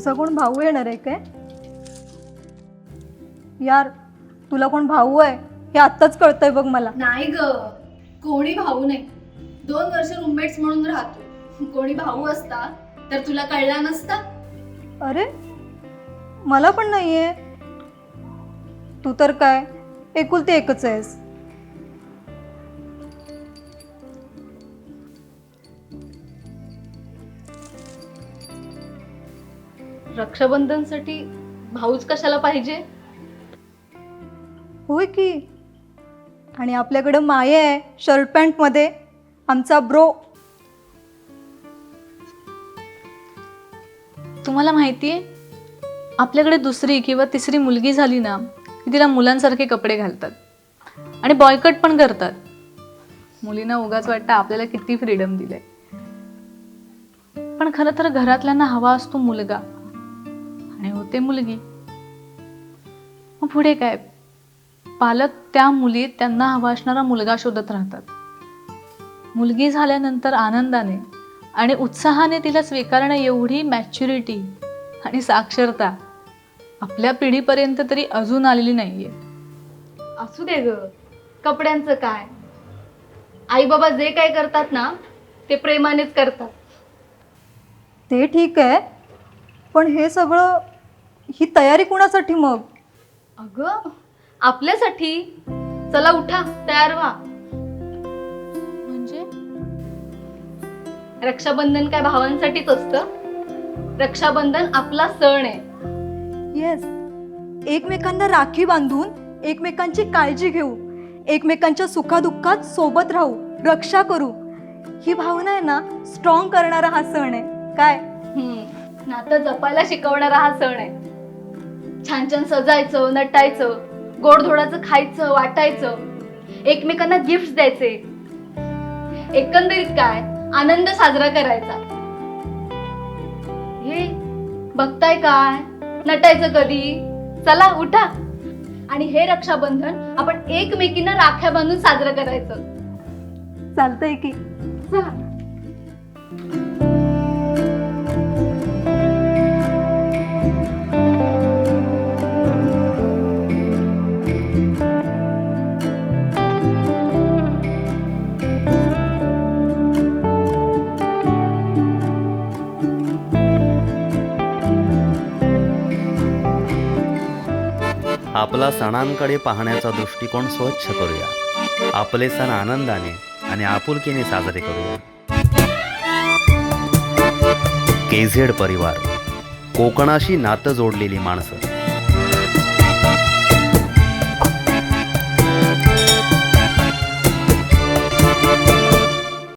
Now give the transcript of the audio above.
तुझा कोण भाऊ येणार आहे काय? यार तुला कोण भाऊ आहे? हे आत्ताच कळतंय बघ मला. नाही ग. कोणी भाऊ नाही. दोन वर्ष रूममेट्स म्हणून राहतो. कोणी भाऊ असता तर तुला कळला नसता? अरे मला पण नाहीये. तू तर काय एकुलती एकच आहेस. रक्षाबंधनसाठी भाऊच कशाला पाहिजे? होय की. आणि आपल्याकडं माये आहे शर्ट पॅन्टमध्ये आमचा ब्रो तुम्हाला माहिती आहे आपल्याकडे दुसरी किंवा तिसरी मुलगी झाली ना की तिला मुलांसारखे कपडे घालतात. आणि बॉयकट पण करतात. मुलींना उगाच वाटतं आपल्याला किती फ्रीडम दिलंय. पण खरं तर घरातल्यांना हवा असतो मुलगा. आणि होते मुलगी. मग पुढे काय? पालक त्या मुलीत त्यांना हवा असणारा मुलगा शोधत राहतात. मुलगी झाल्यानंतर आनंदाने आणि उत्साहाने तिला स्वीकारणं एवढी मॅच्युरिटी आणि साक्षरता आपल्या पिढीपर्यंत तरी अजून आलेली नाहीये. असू दे ग. कपड्यांचं काय? आई बाबा जे काय करतात ना ते प्रेमानेच करतात. ते ठीक आहे पण हे सगळं ही तयारी कुणासाठी मग? अगं आपल्यासाठी. चला उठा तयार व्हा. म्हणजे? रक्षाबंधन काय भावांसाठीच असतं? रक्षाबंधन आपला सण आहे. येस एकमेकांना राखी बांधून एकमेकांची काळजी घेऊ एकमेकांच्या सुखादुःखात सोबत राहू रक्षा करू. ही भावना आहे ना स्ट्रॉंग करणारा हा सण आहे. काय? हम्म, नातं जपायला शिकवणारा हा सण आहे. छान छान सजायचं नटायचं गोडधोडाचं खायचं वाटायचं. एकमेकांना गिफ्ट द्यायचे. एकंदरीत काय? आनंद साजरा करायचा. हे बघताय काय? नटायचं कधी? चला उठा. आणि हे रक्षाबंधन आपण एकमेकींना राख्या बांधून साजरं करायचं. चालतंय की. चला. आपला सणांकडे पाहण्याचा दृष्टिकोन स्वच्छ करूया. आपले सण आनंदाने आणि आपुलकीने साजरे करूया. केझेड परिवार. कोकणाशी नातं जोडलेली माणसं.